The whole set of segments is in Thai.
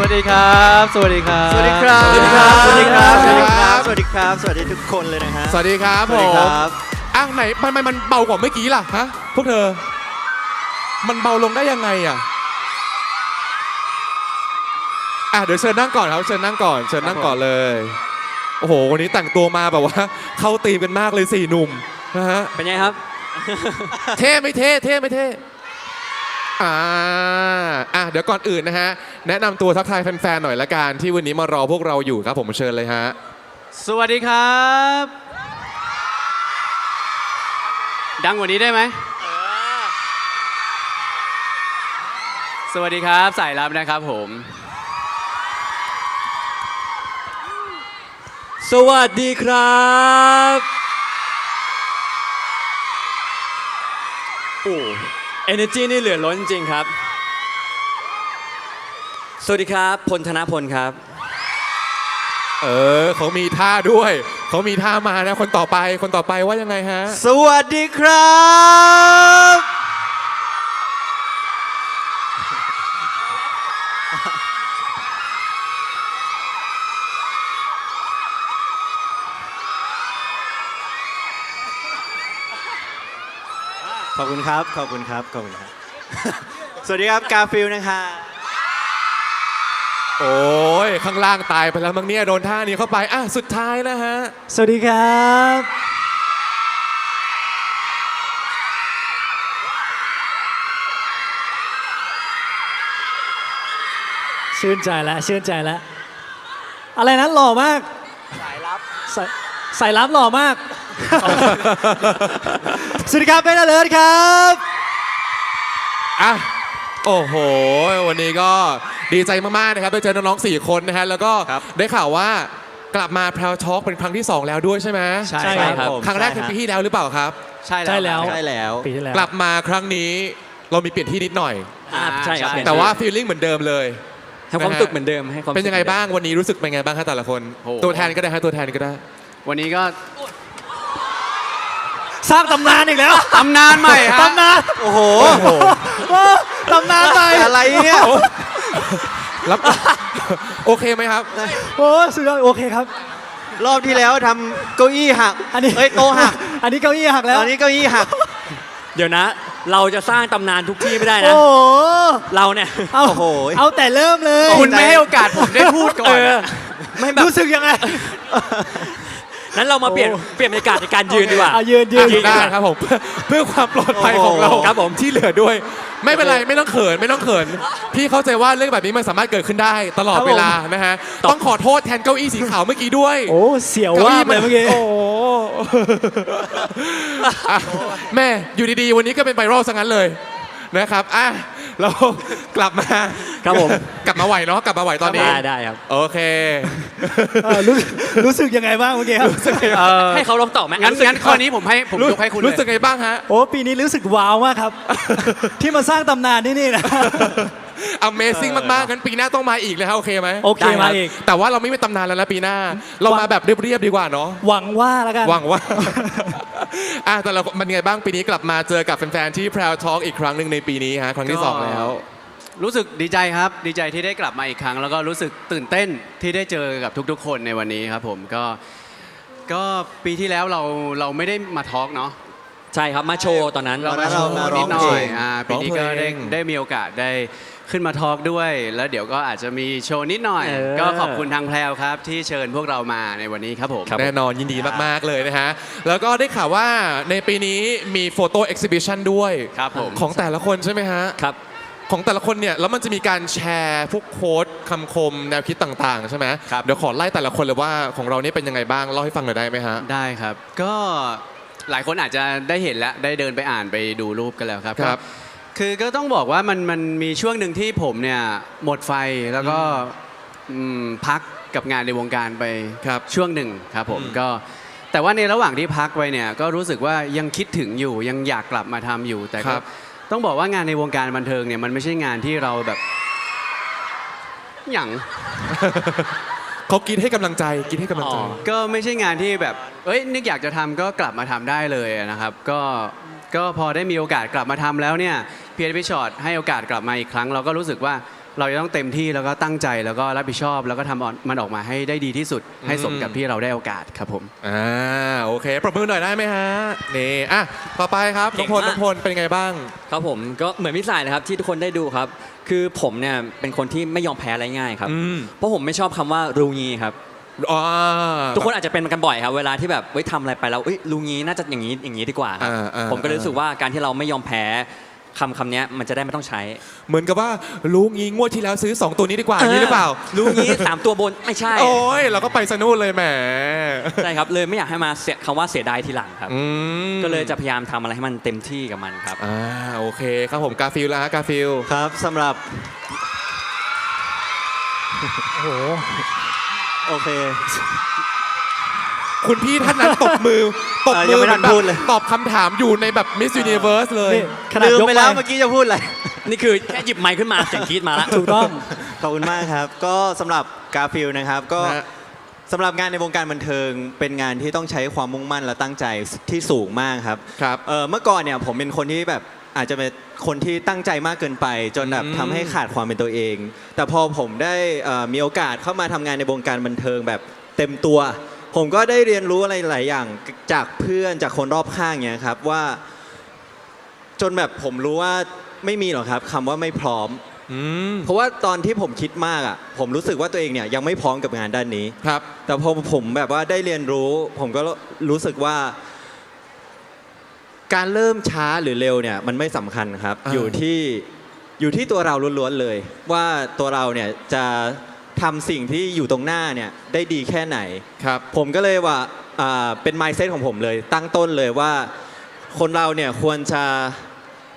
วัสดีครับ สวัสดีครับ สวัสดีครับ สวัสดีครับ สวัสดีครับสสวัวัสสดีดีคครัรับบสวัสดีครับ สวัสดีทุกคนเลยนะฮะ สวัสดีครับสผวัสดีมครับอ้าวไหนมันมันมันเบากว่าเมื่อกี้ล่ะฮะพวกเธอ มันเบาลงได้ยังไงอะอะเดี๋ยวเชิญนั่งก่อนครับ เชิญนั่งก่อน เชิญนั่งก่อนเลย โอ้โหวันนี้แต่งตัวมาแบบว่า เข้าตีมกันมากเลยสี่หนุ่มนะฮะเป็นไงครับ เท่ไม่เท่เท่ไม่เท่ อ่าอะเดี๋ยวก่อนอื่นนะฮะ แนะนำตัวทักทายแฟนๆหน่อยละกันที่วันนี้มารอพวกเราอยู่ครับผมเชิญเลยฮะ สวัสดีครับ ดังกว่านี้ได้ไหม สวัสดีครับ สายลับนะครับผม สวัสดีครับ โอ้ energy นี่เหลือล้นจริงๆครับ สวัสดีครับ พลธนพลครับ เออเขามีท่าด้วย เขามีท่ามานะ คนต่อไปคนต่อไปว่ายังไงฮะ สวัสดีครับ ขอบคุณครับ ขอบคุณครับ ขอบคุณครับ สวัสดีครับ กาฟิลนะคะโอ้ย ข้างล่างตายไปแล้วมั้งเนี่ยโดนท่านี้เข้าไป อะ สุดท้ายนะฮะ สวัสดีครับ ชื่นใจแล้วชื่นใจแล้ว อะไรนั้นหล่อมาก สายลับสายลับหล่อมาก สวัสดีครับเป็นอเลิร์ครับ อะโอ้โห วันนี้ก็ดีใจมากๆนะครับได้เจอน้องๆสี่คนนะฮะแล้วก็ครับ ได้ข่าวว่ากลับมาแพรวทอล์กเป็นครั้งที่สองแล้วด้วยใช่ไหมใช่ใช่ครับ ผมครั้งแรกคือใช่ปีที่แล้วหรือเปล่าครับ ใช่ใช่แล้วครับใช่แล้วปีที่แล้วกลับมาครั้งนี้เรามีเปลี่ยนที่นิดหน่อย อ่าใช่ครับแต่ว่าฟีลลิ่งเหมือนเดิมเลย ให้ความสุขเหมือนเดิมให้ความเป็นยังไงสุขหมือดิมบ้างวันนี้รู้สึกเป็นไงบ้างคะแต่ละคน โอ้โห ตัวแทนก็ได้ฮะตัวแทนก็ได้ วันนี้ก็ สร้างตำนานอีกแล้วตำนานใหม่ฮะตำนานโอ้โหโอ้ตำนานไปอะไรเนี่ยรับโอเคไหมครับโอ้สุดยอดโอเคครับ รอบที่แล้วทำเก้าอี้หักอันนี้เอ้ยโต๊ะหักอันนี้เก้าอี้หักแล้วตอนนี้เก้าอี้หัก เดี๋ยวนะ เราจะสร้างตำนานทุกที่ไม่ได้โอ้นะโหเราเนี่ยเอาโอ้โห เอาแต่เริ่มเลยคุณไม่ให้โอกาสผมได้พูดก่อนเอออะไม่แบบรู้สึกยังไง นั้นเรามาเปลี่ยนโอ้เปลี่ยนบรรยากาศในการยืนดีกว่า อะยืนยืน ยืนได้ครับผม เพื่อเพื่อความปลอดภัยของเราโอ้โหครับผมที่เหลือด้วย ไม่เป็นไรไม่ต้องเขินไม่ต้องเขิน พี่เข้าใจว่าเรื่องแบบนี้มันสามารถเกิดขึ้นได้ตลอดเวลานะฮะต้องขอโทษแทนเก้าอี้สีขาวเมื่อกี้ด้วย โอ้เสียวว่าบเลยเมื่อกี้ โอ้โหอะแม่อยู่ดีๆ วันนี้ก็เป็นไวรัลซะงั้นเลยนะครับอะ เรากลับมาครับผม กลับมาไหวเนาะกลับมาไหวตอนนี้ ได้ได้ครับโอเค เออรู้รู้สึกยังไงบ้างเมื่อกี้ครับเออให้เขาลองตอบไหมงั้นรู้สึกงั้นข้อนี้ผมให้ผมรู้ยกให้คุณเลรู้ยสึกไงบ้างฮะ โอ้ปีนี้รู้สึกว้าวมากครับ ที่มาสร้างตำนานที่นี่นะ Amazing มากๆงั้นปีหน้าต้องมาอีกเลยฮะโอเคไหมโอเคได้รับมาอีก แต่ว่าเราไม่มีตำนานแล้วนะปีหน้า เรามาแบบเรียบๆดีกว่าเนาะหวังว่าแล้วกัน หวังว่า อะแต่เรามันไงบ้างปีนี้กลับมาเจอกับแฟนๆที่ Proud Talk อีกครั้งหนึ่งในปีนี้ฮะครั้งที่สองแล้ว รู้สึกดีใจครับ ดีใจที่ได้กลับมาอีกครั้ง แล้วก็รู้สึกตื่นเต้นที่ได้เจอกับทุก ๆ คนในวันนี้ครับผมก็ก็ปีที่แล้วเราเราไม่ได้มาทอล์กเนาะใช่ครับมาโชว์ตอนนั้น เราตอนนั้นเรามาร้นิอดงหน่เพลอยงอ่าปีนี้ก็ร้องเพลได้งได้มีโอกาสได้ ขึ้นมาทอล์กด้วย แล้วเดี๋ยวก็อาจจะมีโชว์นิดหน่อย เออ ก็ขอบคุณทางแพรวครับ ที่เชิญพวกเรามาในวันนี้ครับผม แน่นอนยินดีมากๆเลยนะฮะ แล้วก็ได้ข่าวว่าในปีนี้มีโฟโต้เอ็กซิบิชันด้วยครับผม ของแต่ละคนใช่ไหมฮะ ครับ ของแต่ละคนเนี่ย แล้วมันจะมีการแชร์พวกโค้ดคำคมแนวคิดต่างๆ ใช่ไหมครับ เดี๋ยวขอไล่แต่ละคนเลยว่าของเรานี่เป็นยังไงบ้าง เล่าให้ฟังหน่อยได้ไหมฮะ ได้ครับ ก็หลายคนอาจจะได้เห็นแล้วได้เดินไปอ่านไปดูรูปกันแล้วครับครับก็ คือก็ต้องบอกว่ามันมันมีช่วงหนึ่งที่ผมเนี่ยหมดไฟแล้วก็อืมพักกับงานในวงการไปครับช่วงหนึ่งครับผมอืมก็ แต่ว่าในระหว่างที่พักไปเนี่ยก็รู้สึกว่ายังคิดถึงอยู่ยังอยากกลับมาทำอยู่แต่คก็รับ ต้องบอกว่างานในวงการบันเทิงเนี่ยมันไม่ใช่งานที่เราแบบอย่าง เขากินให้กำลังใจกินให้กำลังใจอ๋อก็ไม่ใช่งานที่แบบ เอ้ยนึกอยากจะทำก็กลับมาทำได้เลยนะครับ ก็ก็พอได้มีโอกาสกลับมาทำแล้วเนี่ยเพียรพิชอตให้โอกาสกลับมาอีกครั้ง เราก็รู้สึกว่าเราจะต้องเต็มที่แล้วก็ตั้งใจแล้วก็รับผิดชอบ แล้วก็ทำมันออกมาให้ได้ดีที่สุด ให้สมกับที่เราได้โอกาสครับผมอ่าโอเคปรบมือหน่อยได้ไหมฮะนี่อะต่อไปครับน้องพลเก่งมากน้องพลเป็นไงบ้าง ครับผมก็เหมือนพี่สายนะครับที่ทุกคนได้ดูครับ คือผมเนี่ยเป็นคนที่ไม่ยอมแพ้อะไรง่ายครับอืมเพราะผมไม่ชอบคำว่ารูงี้ครับอ๋อทุกคนอาจจะเป็นกันบ่อยครับ เวลาที่แบบเว้ยทำอะไรไปแล้วเอ้ยรูงี้น่าจะอย่างนี้อย่างนี้ดีกว่าครับอ่าอ่า ผมก็เลยรู้สึกว่าการที่เราไม่ยอมแพ้ คำคำเนี้ยมันจะได้ไม่ต้องใช้ เหมือนกับว่ารู้งี้งวดที่แล้วซื้อ 2 ตัวนี้ดีกว่าอย่างนี้หรือเปล่า รูงี้ สามตัวบนไม่ใช่โอ้ยเราก็ไปสนู่นเลยแหมใช่ครับเลยไม่อยากให้มาเสียคำว่าเสียดายทีหลังครับ อืมก็เลยจะพยายามทำอะไรให้มันเต็มที่กับมันครับ อ่าโอเคครับผมกาฟิลแล้วฮะกาฟิลครับสำหรับโอ้โหโอเค คุณพี่ท่านนั้นตบมือตบเอ่อมืยังอไม่ทันแบบพูดเลย ตอบคำถามอยู่ในแบบ Miss Universe เลย นี่ขนาดลืมยกไปไปแล้วเมื่อกี้จะพูดอะไร นี่คือแค่หยิบไมค์ขึ้นมาเสียงกรีดมาแล้วถูกต้อง ขอบคุณมากครับ ก็สำหรับกาฟิลนะครับ ก็ฮะ สำหรับงานในวงการบันเทิง เป็นงานที่ต้องใช้ความมุ่งมั่นและตั้งใจที่สูงมากครับ ครับ เอ่อเมื่อก่อนเนี่ยผมเป็นคนที่แบบอาจจะเป็นคนที่ตั้งใจมากเกินไป จนแบบอืมทำให้ขาดความเป็นตัวเอง แต่พอผมได้เอ่อมีโอกาสเข้ามาทำงานในวงการบันเทิงแบบเต็มตัว ผมก็ได้เรียนรู้อะไรหลายอย่างจากเพื่อนจากคนรอบข้างเนี่ยครับว่า จนแบบผมรู้ว่าไม่มีหรอกครับคำว่าไม่พร้อม อืมเพราะว่าตอนที่ผมคิดมากอะ ผมรู้สึกว่าตัวเองเนี่ยยังไม่พร้อมกับงานด้านนี้ ครับ แต่พอผมแบบว่าได้เรียนรู้ ผมก็รู้สึกว่า การเริ่มช้าหรือเร็วเนี่ยมันไม่สำคัญครับ อ่า อยู่ที่อยู่ที่ตัวเราล้วนๆเลย ว่าตัวเราเนี่ยจะ ทำสิ่งที่อยู่ตรงหน้าเนี่ยได้ดีแค่ไหน ครับ ผมก็เลยว่าอ่าเป็น mindset ของผมเลย ตั้งต้นเลยว่า คนเราเนี่ยควรจะ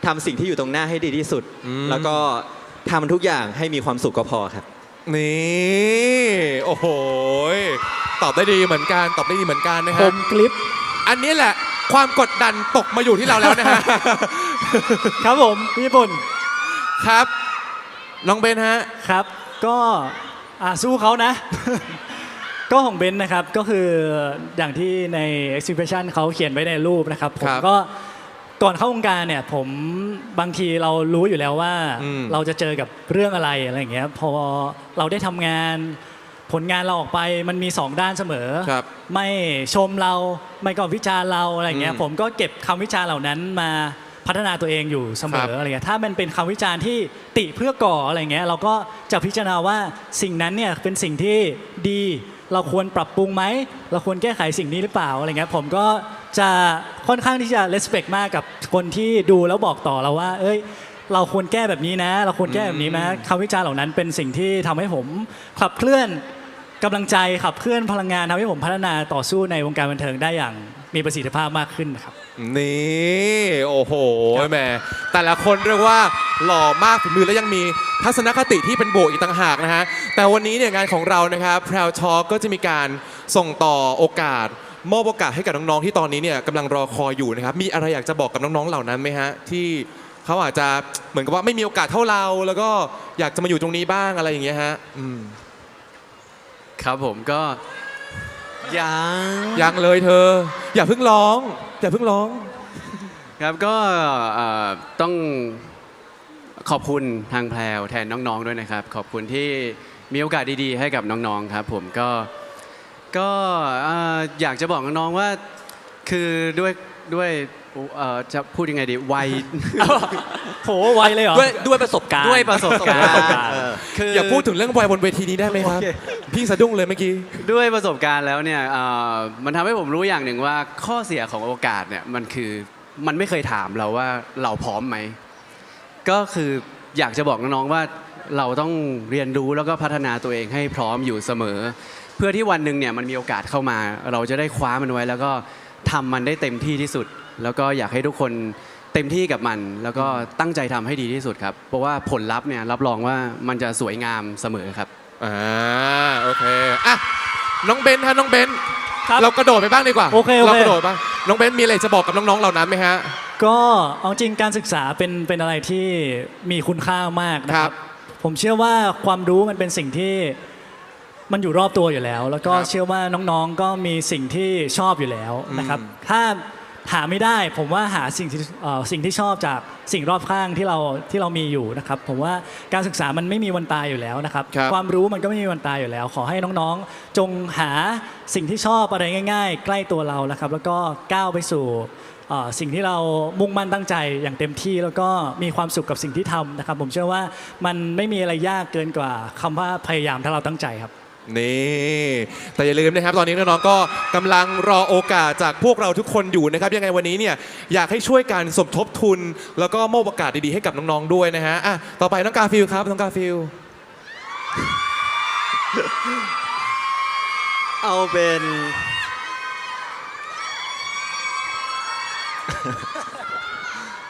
ทำสิ่งที่อยู่ตรงหน้าให้ดีที่สุด อืม แล้วก็ทำทุกอย่างให้มีความสุขก็พอครับ นี่โอ้โหตอบได้ดีเหมือนกันตอบได้ดีเหมือนกันนะผฮะมคลิปอันนี้แหละความกดดันตกมาอยู่ที่เราแล้วนะฮะ ครับผมพี่ญี่ปุ่นครับ น้องเบนฮะ ครับ ก็ อ่าสู้เขานะ ก็ของเบนซ์นะครับก็คืออย่างที่ใน exhibition เขาเขียนไว้ในรูปนะครับผคมรับก็ก่อนเข้าวงการเนี่ยผมบางทีเรารู้อยู่แล้วว่า อืม เราจะเจอกับเรื่องอะไรอะไรอย่างเงี้ยพอเราได้ทำงานผลงานเราออกไปมันมีสองด้านเสมอ ครับ ไม่ชมเราไม่ก็วิจารณ์เราอะไรอย่างเงี้ยอืมผมก็เก็บคำวิจารณ์เหล่านั้นมา พัฒนาตัวเองอยู่เสมครัอบอะไรเงี้ยถ้ามันเป็นคำวิจารณ์ที่ติเพื่อก่ออะไรเงี้ยเราก็จะพิจารณาว่าสิ่งนั้นเนี่ยเป็นสิ่งที่ดีเราควรปรับปรุงไหม เราควรแก้ไขสิ่งนี้หรือเปล่าอะไรเงี้ยผมก็จะค่อนข้างที่จะ respect มากกับคนที่ดูแล้วบอกต่อเราว่า เอ้ย เราควรแก้แบบนี้นะ เราควรแก้แบบนี้นะคำวิจารณ์เหล่านั้นเป็นสิ่งที่ทำให้ผมขับเคลื่อน กำลังใจขับเคลื่อนพลังงานทำให้ผมพัฒนาต่อสู้ในวงการบันเทิงได้อย่างมีประสิทธิภาพมากขึ้นนะครับ นี่โอ้โหแหมแต่ละคนเรียกว่าหล่อมากฝีมือและยังมีทัศนคติที่เป็นบวกอีกต่างหากนะฮะแต่วันนี้เนี่ยงานของเรานะครับแพรวชอก็จะมีการส่งต่อโอกาส มอบโอกาสให้กับน้องๆที่ตอนนี้เนี่ยกำลังรอคอยอยู่นะครับมีอะไรอยากจะบอกกับน้องๆเหล่านั้นไหมฮะที่เขาอาจจะเหมือนกับว่าไม่มีโอกาสเท่าเรา แล้วก็อยากจะมาอยู่ตรงนี้บ้างอะไรอย่างเงี้ยฮะอืม ครับผมก็ยังยังเลยเธอ อย่าเพิ่งร้อง อย่าเพิ่งร้อง ครับก็เอ่อต้องขอบคุณทางแพรวแทนน้องๆด้วยนะครับ ขอบคุณที่มีโอกาสดีๆ ให้กับน้องๆครับ ผมก็ก็เอ่ออยากจะบอกน้องๆว่า คือด้วยด้วย เอ่อจะพูดยังไงดีวัย โหไวเลยเหรอ ด้วยด้วยประสบการณ์ด้วยประสบการณ์ ด้วยประสบการณ์เออคือ อย่าพูดถึงเรื่องวัยบนเวทีนี้ได้ไหมครับโอเคพี่สะดุ้งเลยเมื่อกี้ ด้วยประสบการณ์แล้วเนี่ยเอ่อมันทำให้ผมรู้อย่างหนึ่งว่าข้อเสียของโอกาสเนี่ยมันคือมันไม่เคยถามเราว่าเราพร้อมไหม ก็คืออยากจะบอกน้องๆว่าเราต้องเรียนรู้แล้วก็พัฒนาตัวเองให้พร้อมอยู่เสมอ เพื่อที่วันหนึ่งเนี่ยมันมีโอกาสเข้ามา เราจะได้คว้ามันไว้ แล้วก็ทำมันได้เต็มที่ที่สุด แล้วก็อยากให้ทุกคนเต็มที่กับมัน แล้วก็ตั้งใจทำให้ดีที่สุดครับ เพราะว่าผลลัพธ์เนี่ยรับรองว่ามันจะสวยงามเสมอครับ อ่าโอเคอะน้องเบนฮะน้องเบนครับเรากระโดดไปบ้างดีกว่าโอเคโอเคเรากระโดดบ้างน้องเบนมีอะไรจะบอกกับน้องๆเหล่านั้นไหมฮะ ก็เอาจริงการศึกษาเป็นเป็นอะไรที่มีคุณค่ามากนะคครัรับบผมเชื่อว่าความรู้มันเป็นสิ่งที่มันอยู่รอบตัวอยู่แล้ว แล้วก็ครับเชื่อว่าน้องๆก็มีสิ่งที่ชอบอยู่แล้วนะครับอืมถ้า หาไม่ได้ผมว่าหาสิ่งที่เอ่อสิ่งที่ชอบจากสิ่งรอบข้างที่เราที่เรามีอยู่นะครับผมว่าการศึกษามันไม่มีวันตายอยู่แล้วนะครับครับความรู้มันก็ไม่มีวันตายอยู่แล้ว ขอให้น้องๆ จงหาสิ่งที่ชอบอะไรง่าย ๆ ใกล้ตัวเรานะครับ แล้วก็ก้าวไปสู่เอ่อสิ่งที่เรามุ่งมั่นตั้งใจอย่างเต็มที่แล้วก็มีความสุขกับสิ่งที่ทำนะครับ ผมเชื่อว่ามันไม่มีอะไรยากเกินกว่าคำว่าพยายามถ้าเราตั้งใจครับ นี่ แต่อย่าลืมนะครับ ตอนนี้น้องๆก็กำลังรอโอกาสจากพวกเราทุกคนอยู่นะครับ ยังไงวันนี้เนี่ยอยากให้ช่วยกันสมทบทุน แล้วก็มอบโอกาสดีๆให้กับน้องๆด้วยนะฮะอะต่อไปน้องกาฟิลครับน้องกาฟิลเอาเป็น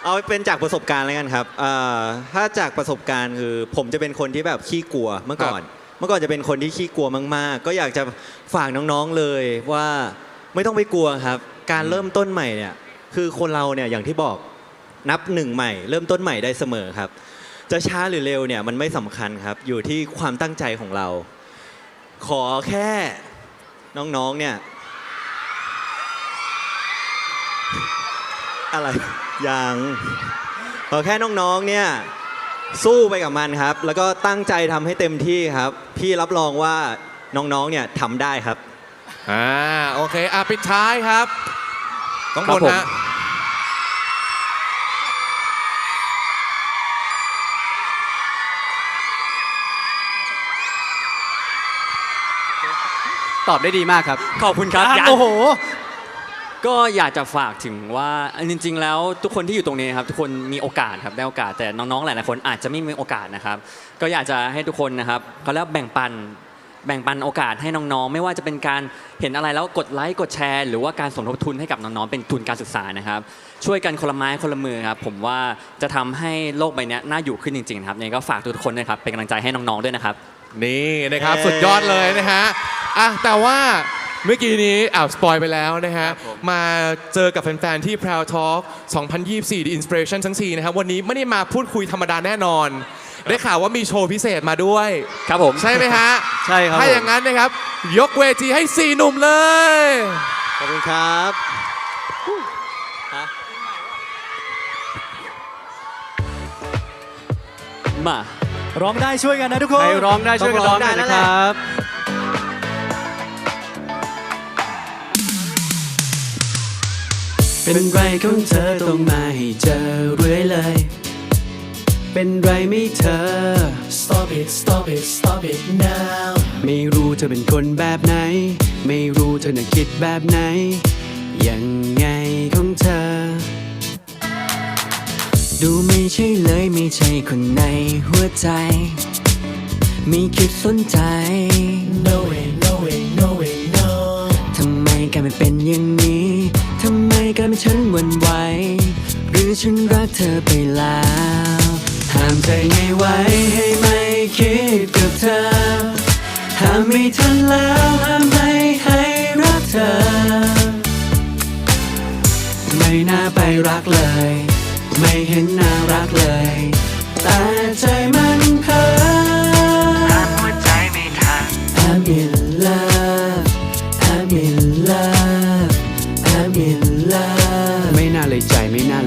เอาเป็นจากประสบการณ์แล้วกันครับเอ่อถ้าจากประสบการณ์คือ ผมจะเป็นคนที่แบบขี้กลัวเมื่อก่อน เมื่อก่อนจะเป็นคนที่ขี้กลัวมาก ๆ ก็อยากจะฝากน้องๆเลยว่าไม่ต้องไปกลัวครับ การเริ่มต้นใหม่เนี่ยคือคนเราเนี่ยอย่างที่บอกนับหนึ่งใหม่ เริ่มต้นใหม่ได้เสมอครับ จะช้าหรือเร็วเนี่ยมันไม่สำคัญครับ อยู่ที่ความตั้งใจของเรา ขอแค่น้องๆเนี่ยอะไรยังขอแค่น้องๆเนี่ย สู้ไปกับมันครับ แล้วก็ตั้งใจทำให้เต็มที่ครับ พี่รับรองว่าน้องๆเนี่ยทำได้ครับ อ่าโอเคอะปิดท้ายครับต้องครับบนผมฮะตอบได้ดีมากครับ ขอบคุณครับยังโอ้โห ก็อยากจะฝากถึงว่าจริง ๆ แล้วทุกคนที่อยู่ตรงนี้ครับทุกคนมีโอกาสครับได้โอกาสแต่น้องๆหลายๆคนอาจจะไม่มีโอกาสนะครับ ก็อยากจะให้ทุกคนนะครับเขาเรียกว่าแบ่งปันแบ่งปันโอกาสให้น้องๆ ไม่ว่าจะเป็นการเห็นอะไรแล้วกดไลค์กดแชร์ หรือว่าการสมทบทุนให้กับน้องๆ เป็นทุนการศึกษานะครับ ช่วยกันคนละไม้คนละมือครับผมว่าจะทำให้โลกใบนี้น่าอยู่ขึ้นจริงๆครับยังก็ฝากทุกคนนะครับเป็นกำลังใจให้น้องๆด้วยนะครับ นี่นะครับสุดยอดเลยนะฮะอะแต่ว่า เมื่อกี้นี้อ่าวสปอยไปแล้วนะฮะ มาเจอกับแฟนๆ ที่ Proud Talk 2024 The Inspiration ทั้ง4นะครับ วันนี้ไม่ได้มาพูดคุยธรรมดาแน่นอน ได้ข่าวว่ามีโชว์พิเศษมาด้วย ครับผมใช่ไหมฮะ ใช่ครับถ้าผมอย่างนั้นนะครับ ยกเวทีให้ 4 หนุ่มเลย ขอบคุณครับมาร้องได้ช่วยกันนะทุกคนใครร้องได้ช่วยกันร้องหน่อยนะครับ เป็นไรของเธอต้องมาให้เจอเรื่อยเลย เป็นไรไม่เธอ stop it stop it stop it now ไม่รู้เธอเป็นคนแบบไหน ไม่รู้เธอน่ะคิดแบบไหน ยังไงของเธอ ดูไม่ใช่เลยไม่ใช่คนในหัวใจ ไม่คิดสนใจ no way no way no way no ทำไมกลายมาเป็นอย่างนี้ ทำไมกลายเป็นฉันหวั่นไหว หรือฉันรักเธอไปแล้วห้ามใจไงไว้ให้ไม่คิดกับเธอ ห้ามไม่ทันแล้วห้ามไม่ให้รักเธอ ไม่น่าไปรักเลย ไม่เห็นน่ารักเลย แต่ใจมันเพ้อหัวใจไม่ทัน I'm in love I'm in love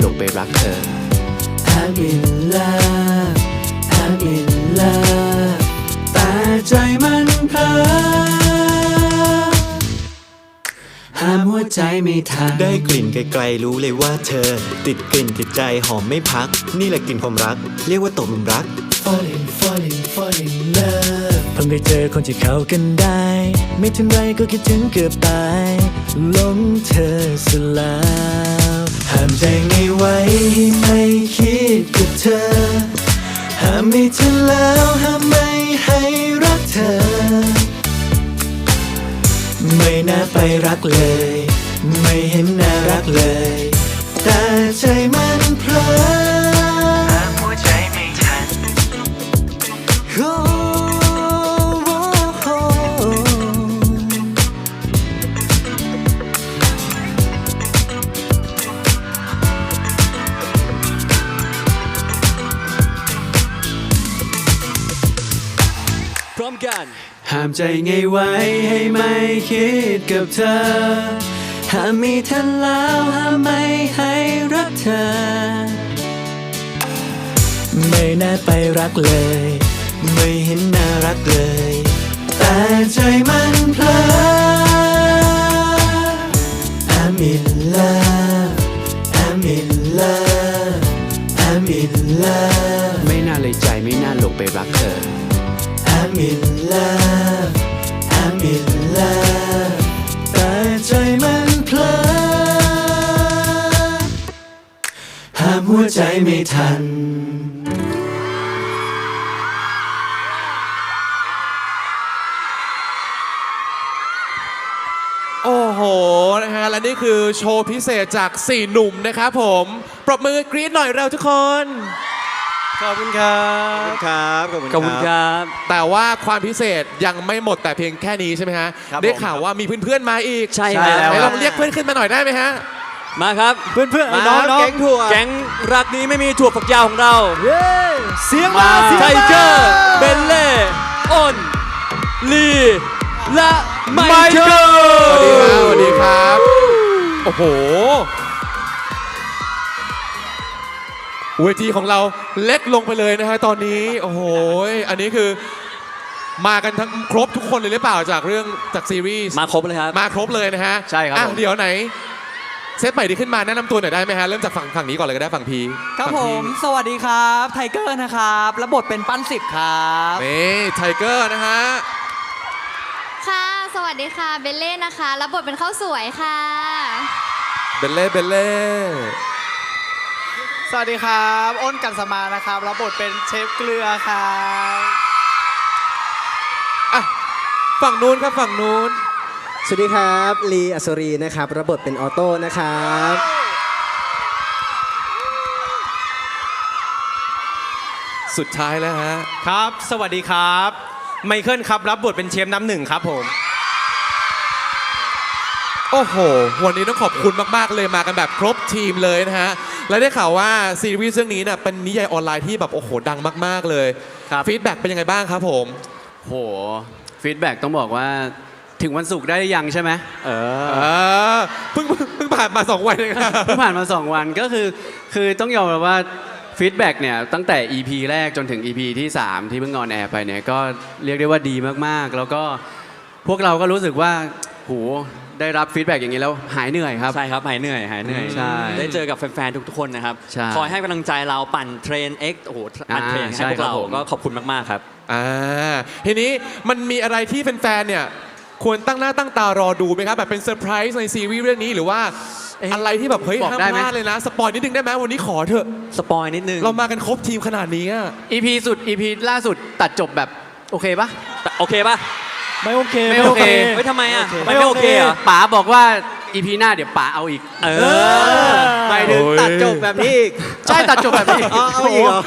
หลงไปรักเธอ I'm in love I'm in love แต่ใจมันเพ้อห้ามหัวใจไม่ทัน ได้กลิ่นไกลๆรู้เลยว่าเธอ ติดกลิ่นติดใจหอมไม่พัก นี่แหละกลิ่นความรัก เรียกว่าตกหลุมรัก falling falling falling love เพิ่งได้เจอคนที่เข้ากันได้ ไม่ทันไรก็คิดถึงเกือบตายหลงเธอซะแล้วห้ามใจไงไว้ให้ไม่คิดกับเธอ ห้ามไม่เธอแล้วห้ามไม่ให้รักเธอ ไม่น่าไปรักเลย ไงไว้ให้ไม่คิดกับเธอถ้ามีเธอแล้วหามไม่ให้รักเธอ ไม่น่าไปรักเลย ไม่เห็นน่ารักเลย แต่ใจมันเพลอ I'm in love I'm in love I'm in love ไม่น่าเลยใจไม่น่าหลงไปรักเธอ I'm in love ใจไม่ทัน โอ้โห นะฮะ และนี่คือโชว์พิเศษจาก 4 หนุ่มนะครับผม ปรบมือกรี๊ดหน่อยเร็วทุกคน ขอบคุณครับครับขอบคุณขอบคุณครับ แต่ว่าความพิเศษยังไม่หมดแต่เพียงแค่นี้ใช่ไหมฮะ ครับได้ผมข่าวว่ามีเพื่อนๆมาอีกใช่ใช่คแล้รับวไหนลองเรียกเพื่อนขึ้นมาหน่อยได้ไหมฮะ มาครับเพื่อนเพื่อนมาน้องน้องแก๊งถั่วแก๊งรักนี้ไม่มีถั่วฝักยาวของเราเย้เสียงมาเสียงไทมาเกอร์เบลเล่อ้นลีและไมเคิลสวัสดีครับ โอ้โห เวทีของเราเล็กลงไปเลยนะฮะตอนนี้ โอ้โห อันนี้คือมากันทั้งครบทุกคนเลยหรือเปล่าจากเรื่องจากซีรีส์มาครบเลยครับ มาครบเลยนะฮะ ใช่ครับอะผมเดี๋ยวไหน เซตใหม่ดีขึ้นมาแนะนำตัวหน่อยได้ไหมฮะ เริ่มจากฝั่งฝั่งนี้ก่อนเลยก็ได้ฝั่งพีครับฝั่งผพีม สวัสดีครับไทเกอร์นะครับรับบทเป็นปั้นสิบครับนี่ไทเกอร์นะฮะ ค่ะ สวัสดีค่ะ เบลเล่นะคะ รับบทเป็นข้าวสวยค่ะ เบลเล่เบลเล่สวัสดีครับอ้นกันสมานะครับรับบทเป็นเชฟเกลือครับ อะฝั่งนู้นครับฝั่งนู้น สวัสดีครับลีอัศรีนะครับรับบทเป็นออโต้นะครับสุดท้ายแล้วฮะ ครับ สวัสดีครับ ไมเคิลครับ รับบทเป็นเชฟน้ำหนึ่งครับผม โอ้โห วันนี้ต้องขอบคุณมาก ๆ เลยมากันแบบครบทีมเลยนะฮะ และได้ข่าวว่าซีรีส์เรื่องนี้เนี่ยเป็นนิยายออนไลน์ที่แบบโอ้โหดังมาก ๆ เลย ครับ ฟีดแบ็กเป็นยังไงบ้างครับผม โหฟีดแบ็กต้องบอกว่า ถึงวันศุกร์ได้หรือยังใช่ไหมเออเออเพิ่งเพิ่งเพิ่งผ่านมาสองวันเองครับ เพิ่งผ่านมา2วันก็คือคือต้องยอมรับว่าฟีดแบ็กเนี่ยตั้งแต่ EP แรกจนถึง EP ที่ 3 ที่เพิ่งออนแอร์ไปเนี่ยก็เรียกได้ว่าดีมากๆ แล้วก็พวกเราก็รู้สึกว่าโหได้รับฟีดแบ็กอย่างนี้แล้วหายเหนื่อยครับ ใช่ครับหายเหนื่อยหายเหนื่อยใช่ได้เจอกับแฟนๆทุกๆคนนะครับใช่คอยให้กำลังใจเราปั่นเทรน X โอ้โหปั่นเทรนอ่าให้พวกใช่ครับเราผมก็ขอบคุณมากๆครับอ่าทีนี้มันมีอะไรที่แฟนๆเนี่ย ควรตั้งหน้าตั้งตารอดูไหมครับแบบเป็นเซอร์ไพรส์ในซีรีส์เรื่องนี้หรือว่าอะไรที่แบบเฮ้ยบอกห้ามได้พไหมลาดเลยนะสปอยนิดนึงได้ไหมวันนี้ขอเถอะ สปอยนิดนึง เรามากันครบทีมขนาดนี้อะ EP สุด EP ล่าสุดตัดจบแบบโอเคปะโอเคป่ะไม่โอเค ไม่โอเค เฮ้ยทำไมอะไม่ไม่โอโอเคเคเหรอ ป๋าบอกว่า EP หน้าเดี๋ยวป๋าเอาอีกเอเอออหมายถึงตัดจบแบบนี้อีกใช่ตัดจบแบบนี้ อ๋อเอาอีกเหรอ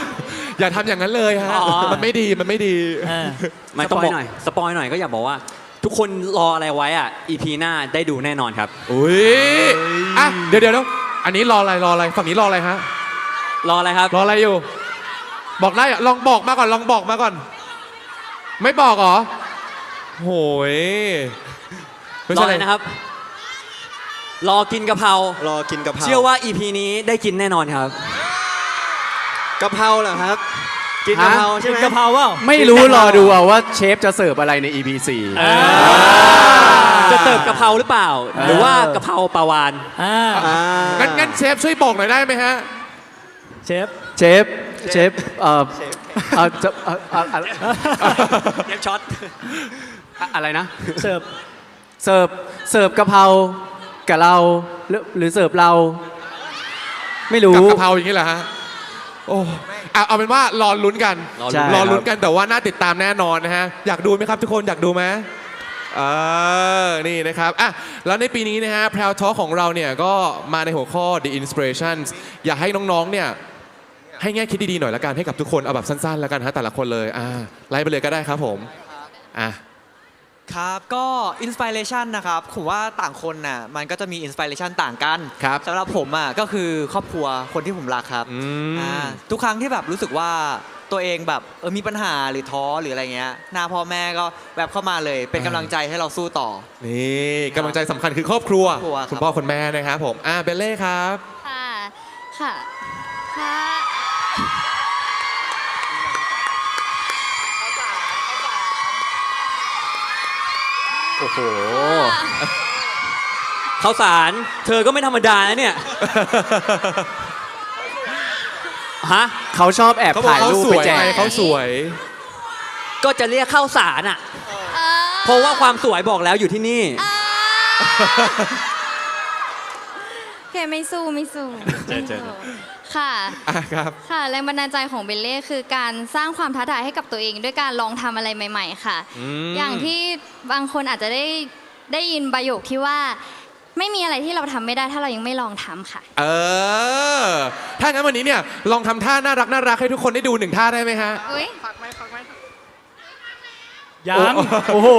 อย่าทำอย่างนั้นเลยฮะ อ๋อ มันไม่ดีมันไม่ดีเออไม่ต้องบอกสปอยหน่อยสปอยหน่อยก็อยากบอกว่า ทุกคนรออะไรไว้อะ EP หน้าได้ดูแน่นอนครับ อุ้ยอะเดี๋ยวเดี๋ยวเดี๋ยวอันนี้รออะไรรออะไรฝั่งนี้รออะไรฮะรออะไรครับ รออะไรอยู่ บอกได้อะลองบอกมาก่อนลองบอกมาก่อน ไม่บอกเหรอโหยไม่รอใช่อะไรนะครับ รอกินกะเพรารอกินกะเพราเชื่อว่า EP นี้ได้กินแน่นอนครับ กะเพราเหรอครับ กินกะเพราใช่กิไหนม กะเพราเปล่าไม่รู้รอดูเอาว่าเชฟจะเสิร์ฟอะไรใน EP 4จะเติบกะเพราหรือเปล่า หรือว่ากะเพราปลาวานอ่าอ่างั้นงั้นเชฟช่วยบอกหน่อยได้ไหมฮะ เชฟเชฟ เชฟ เอ่อเอ่อจะเอ่อเอ่ออะไรเชฟช็อตอะไรนะ เสิร์ฟเสิร์ฟ เสิร์ฟกะเพรากับเราหรือหรือเสิร์ฟเรา ไม่รู้ กับกะเพราอย่างนี้เหรอฮะ โอ้ อะเอาเป็นว่ารอลุ้นกันรอลุ้น ใช่รอลุ้นกันแต่ว่าน่าติดตามแน่นอนนะฮะอยากดูไหมครับทุกคนอยากดูไหมเออนี่นะครับอะแล้วในปีนี้นะฮะแพรวทอของเราเนี่ยก็มาในหัวข้อ The Inspirations อยากให้น้องๆเนี่ยให้แง่คิดดีๆหน่อยละกันให้กับทุกคนเอาแบบสั้นๆแล้วกันฮะแต่ละคนเลยอ่าไล่ไปเลยก็ได้ครับผมอะ ครับก็อินสปิเรชันนะครับผมว่าต่างคนน่ะมันก็จะมีอินสปิเรชันต่างกันครับสำหรับผมอะก็คือครอบครัวคนที่ผมรักครับอ่าทุกครั้งที่แบบรู้สึกว่าตัวเองแบบเออมีปัญหาหรือท้อหรืออะไรเงี้ยหน้าพ่อแม่ก็แบบเข้ามาเลยเป็นกำลังใจให้เราสู้ต่อนี่กำลังใจสำคัญคือครอบครัวคุณพ่อคุณแม่นะครับผมอ่าเบลเล่ครับค่ะค่ะค่ะ โอ้โหข้าสาร เธอก็ไม่ธรรมดานะเนี่ย ฮะ เขาชอบแอบถ่ายรูปไปแจกงเขาสวย ก็จะเรียกข้าสารอะเพราะว่าความสวยบอกแล้วอยู่ที่นี่ เออไม่สู้ไม่สู้เจอไม่สู้ ค่ะครับ ค่ะแรงบันดาลใจของเบลเล่คือการสร้างความท้าทายให้กับตัวเอง ด้วยการลองทำอะไรใหม่ ๆ ค่ะอย่างที่บางคนอาจจะได้ได้ยินประโยคที่ว่า ไม่มีอะไรที่เราทำไม่ได้ถ้าเรายังไม่ลองทำค่ะ เออ ถ้างั้นวันนี้เนี่ยลองทำท่าน่ารักน่ารักให้ทุกคนได้ดูหนึ่งท่าได้ไหมฮะ อุ้ย ยัง โอ้โห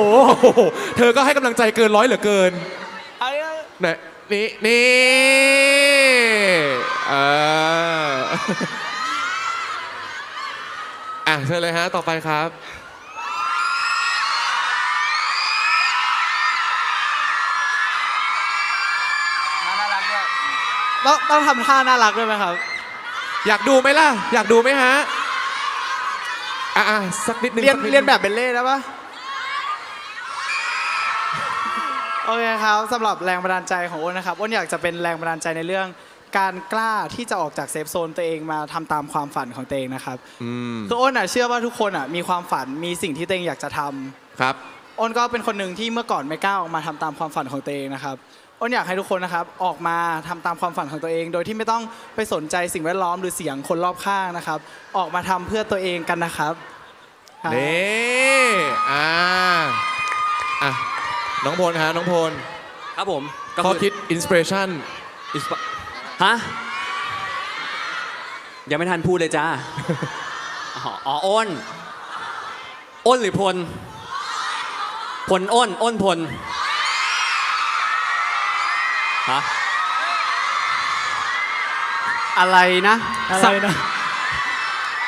เธอก็ให้กำลังใจเกินร้อยเหลือเกิน ไหน นี่นี่เอออะเชิญเลยฮะ ต่อไปครับ น่ารักด้วยต้องต้องทำท่าน่ารักด้วยไหมครับ อยากดูไหมล่ะ อยากดูไหมฮะ อะสักนิดนึงเรียนเรียนแบบเบลเล่ได้ปะ โอเคครับสำหรับแรงบันดาลใจของอ้นนะครับอ้นอยากจะเป็นแรงบันดาลใจในเรื่อง การกล้าที่จะออกจากเซฟโซนตัวเองมาทำตามความฝันของตัวเองนะครับคืออ้นอะเชื่อว่าทุกคนอะมีความฝันมีสิ่งที่ตัวเองอยากจะทำครับ อ้นก็เป็นคนหนึ่งที่เมื่อก่อนไม่กล้าออกมาทำตามความฝันของตัวเองนะครับอ้นอยากให้ทุกคนนะครับออกมาทำตามความฝันของตัวเอง โดยที่ไม่ต้องไปสนใจสิ่งแวดล้อมหรือเสียงคนรอบข้างนะครับ ออกมาทำเพื่อตัวเองกันนะครับเรัน่อ่า อะ น้องพลฮะน้องพลครับผมข้อคิดอินสปิเรชันฮะยังไม่ทันพูดเลยจ้าอ๋ออ้นอ้นหรือพล พลอ้นอ้นพลฮะอะไรนะอะไรนะ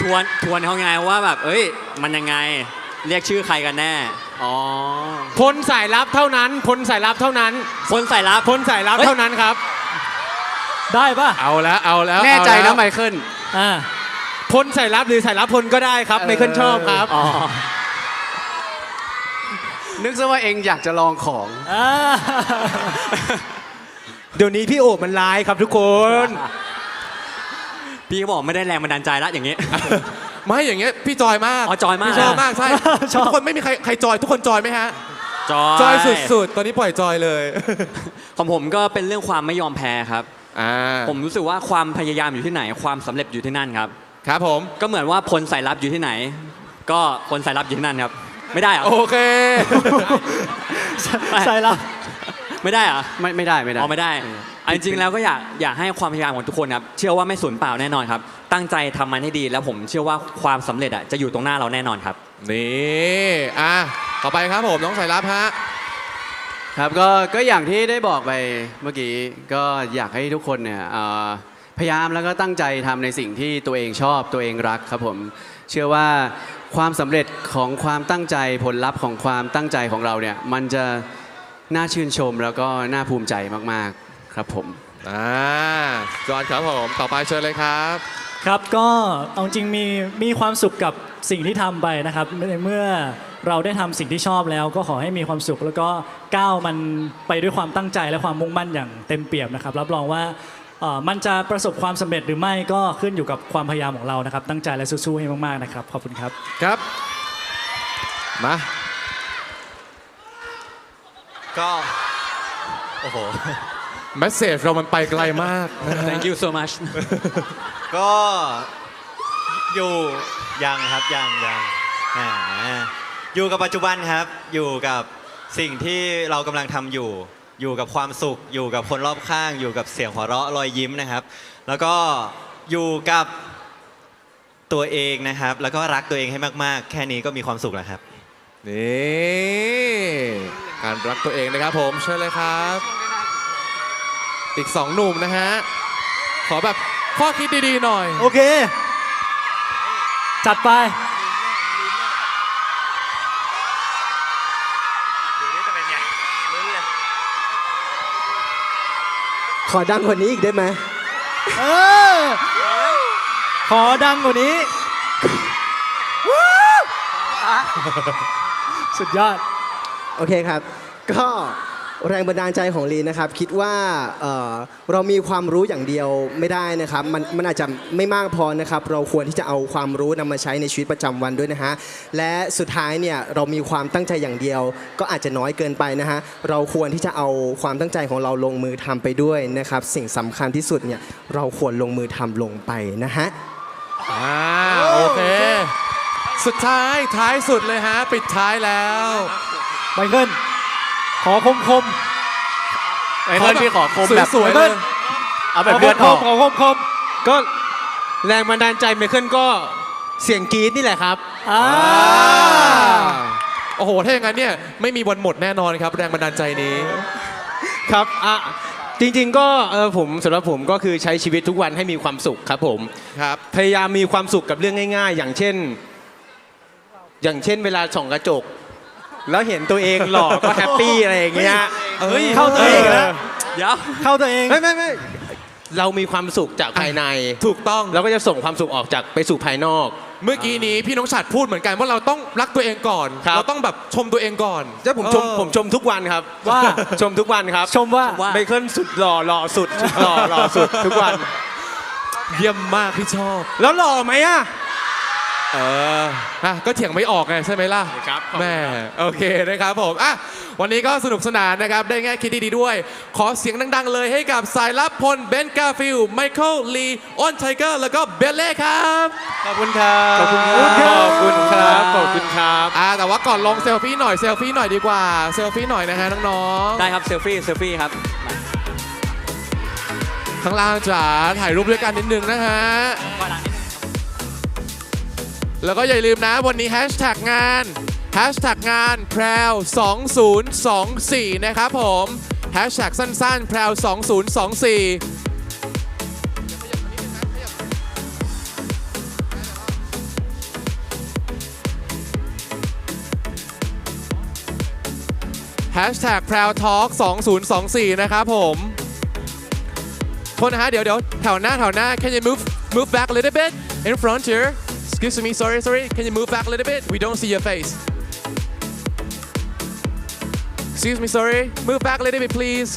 ทวนทวนเขาไงว่าแบบ เอ้ย มันยังไง เรียกชื่อใครกันแน่ อ๋อ พลสายลับเท่านั้นพลสายลับเท่านั้นพนสายลับ พลสายลับเท่านั้นครับ ได้ปะเอาแล้วเอาแล้วแน่ใจแล้วไมเคิล อ่าพลสายลับหรือสายลับพลก็ได้ครับเออ ไมเคิลชอบครับ อ๋อ นึกซะว่าเองอยากจะลองของเดี๋ยวนี้พี่โอบมันร้ายครับทุกคน พี่ก็บอกไม่ได้แรงบันดาลใจละอย่างนี้ ไม่อย่างเงี้ยพี่จอยมากอ๋อจอยมากพี่ชอบมากใช่ชอบ ทุกคนไม่มีใครใครจอย ทุกคนจอยไหมฮะ จอยจอยสุดๆ ตอนนี้ปล่อยจอยเลย ของผมก็เป็นเรื่องความไม่ยอมแพ้ครับผมรู้สึกว่าความพยายามอยู่ที่ไหน ความสำเร็จอยู่ที่นั่นครับ ครับผม ก็เหมือนว่าพลสายลับอยู่ที่ไหน ก็คนสายลับอยู่ที่นั่นครับ ไม่ได้อะโอเค ใส่ละไม่ได้อะไม่ไม่ได้ไม่ได้ อ๋อไม่ได้ อันจริงแล้วก็อยากอยากให้ความพยายามของทุกคนครับเชื่อว่าไม่สูญเปล่าแน่นอนครับ ตั้งใจทำมันให้ดีแล้วผมเชื่อว่าความสำเร็จอะจะอยู่ตรงหน้าเราแน่นอนครับ นี่อะต่อไปครับผมน้องสายลับฮะ ครับก็ก็อย่างที่ได้บอกไปเมื่อกี้ก็อยากให้ทุกคนเนี่ยพยายามแล้วก็ตั้งใจทำในสิ่งที่ตัวเองชอบตัวเองรักครับผมเชื่อว่าความสำเร็จของความตั้งใจผลลัพธ์ของความตั้งใจของเราเนี่ยมันจะน่าชื่นชมแล้วก็น่าภูมิใจมากๆ ครับผมอ่าจอร์ดครับผมต่อไปเชิญเลยครับ ครับก็เอาจริงมีมีความสุขกับสิ่งที่ทำไปนะครับในเมื่อเราได้ทำสิ่งที่ชอบแล้ว ก็ขอให้มีความสุข แล้วก็ก้าวมันไปด้วยความตั้งใจและความมุ่งมั่นอย่างเต็มเปี่ยมนะครับ รับรองว่ามันจะประสบความสำเร็จหรือไม่ก็ขึ้นอยู่กับความพยายามของเรานะครับ ตั้งใจและสู้ๆให้มากๆนะครับขอบคุณครับ ครับ มา ก็ โอ้โห แมสเซจเรามันไปไกลมาก thank you so much ก็อยู่ยังครับยังยังออยู่กับปัจจุบันครับ อยู่กับสิ่งที่เรากำลังทำอยู่ อยู่กับความสุข อยู่กับคนรอบข้าง อยู่กับเสียงหัวเราะรอยยิ้มนะครับ แล้วก็อยู่กับตัวเองนะครับ แล้วก็รักตัวเองให้มากๆ แค่นี้ก็มีความสุขแล้วครับ นี่ การรักตัวเองนะครับผมเชิญเลยครับ อีกสองหนุ่มนะฮะ ขอแบบข้อคิดดีๆหน่อย โอเค จัดไป ขอดังกว่านี้อีกได้ไหมเออ ขอดังกว่านี้สุดยอด โอเคครับ ก็ แรงบันดาลใจของลีนะครับ คิดว่าเอ่อเรามีความรู้อย่างเดียวไม่ได้นะครับ มันมันอาจจะไม่มากพอนะครับ เราควรที่จะเอาความรู้นำมาใช้ในชีวิตประจำวันด้วยนะฮะและสุดท้ายเนี่ยเรามีความตั้งใจอย่างเดียว ก็อาจจะน้อยเกินไปนะฮะเราควรที่จะเอาความตั้งใจของเราลงมือทำไปด้วยนะครับ สิ่งสำคัญที่สุดเนี่ยเราควรลงมือทำลงไปนะฮะ อ่าโอเค สุดท้ายท้ายสุดเลยฮะ ปิดท้ายแล้ว ไมเคิลข อคมคมไอ้เพื่อนพี่ขอคมแบบสวยๆเลยเอาแบบเลือดคออมกขอคมคมก็แรงบันดาลใจไมเคิลก็เสียงกรี๊ดนี่แหละครับอ่าโอ้โห ถ้าอย่างนั้นเนี่ยไม่มีวันหมดแน่นอนครับ แรงบันดาลใจนี้ ครับอะจริงๆ ก็เออผมสำหรับผมก็คือใช้ชีวิตทุกวันให้มีความสุขครับผมครับ พยายามมีความสุขกับเรื่องง่าย ๆ อย่างเช่น อย่างเช่น เวลาส่องกระจก แล้วเห็นตัวเองหล่อก็แฮปปี้อะไรอย่างเงี้ยเอ้ยเข้าตัวเองแล้ว เดี๋ยวเข้าตัวเองไม่ไม่ไม่เรามีความสุขจากภายใน ถูกต้อง เราก็จะส่งความสุขออกจากไปสู่ภายนอก เมื่อกี้นี้พี่น้องฉัดพูดเหมือนกันว่าเราต้องรักตัวเองก่อน ครับ เราต้องแบบชมตัวเองก่อนแล้วผมชมเออผมชมทุกวันครับว่า ชมทุกวันครับชมว่า ไมเคิลสุดหล่อหล่อสุดสุดหล่อหล่อสุดทุกวัน เยี่ยมมากพี่ชอบ แล้วหล่อไหมอะ เอออะก็เถียงไม่ออกไงใช่ไหมล่ะครับ แม่โอเคนะครับผมอะวันนี้ก็สนุกสนานนะครับ ได้แง่คิดดีๆด้วย ขอเสียงดังๆเลยให้กับสายลับพลเบนกาฟิลไมเคิลลีออนไทเกอร์แล้วก็เบลเล่ครับ ขอบคุณครับ ขอบคุณครับ ขอบคุณครับ ขอบคุณครับ อ่าแต่ว่าก่อนลงเซลฟี่หน่อยเซลฟี่หน่อยดีกว่าเซลฟี่หน่อยนะฮะน้องได้ครับเซลฟี่เซลฟี่ครับมาๆข้างล่างจ๋าถ่ายรูปด้วยกันนิดนึงนะฮะ แล้วก็อย่าลืมนะวันนี้แฮชแท็กงานแฮชแท็กงานแพรว2024 นะครับผมแฮชแท็กสั้นๆแพรว2024แฮชแท็ก p r o u d Talk 2024 นะครับผมโทษนะฮะ เดี๋ยวเดี๋ยวแถวหน้า แถวหน้า can you move move back a little bit in front here excuse me sorry sorry can you move back a little bit we don't see your face excuse me sorry move back a little bit please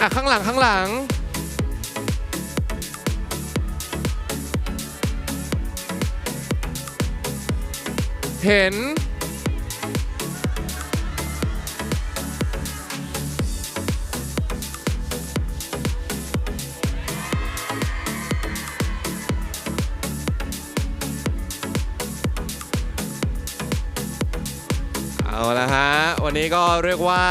อะข้างหลังข้างหลัง เห็น วันนี้ก็เรียกว่า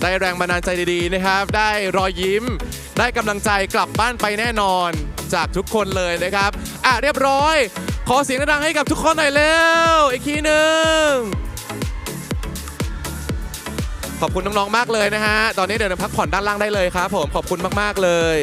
ได้แรงบันดาลใจดีๆนะครับ ได้รอยยิ้ม ได้กำลังใจกลับบ้านไปแน่นอนจากทุกคนเลยนะครับ อะเรียบร้อย ขอเสียงดังให้กับทุกคนหน่อยเร็วอีกทีหนึ่งขอบคุณน้องๆมากเลยนะฮะตอนนี้เดี๋ยวพักผ่อนด้านล่างได้เลยครับผมขอบคุณมากๆเลย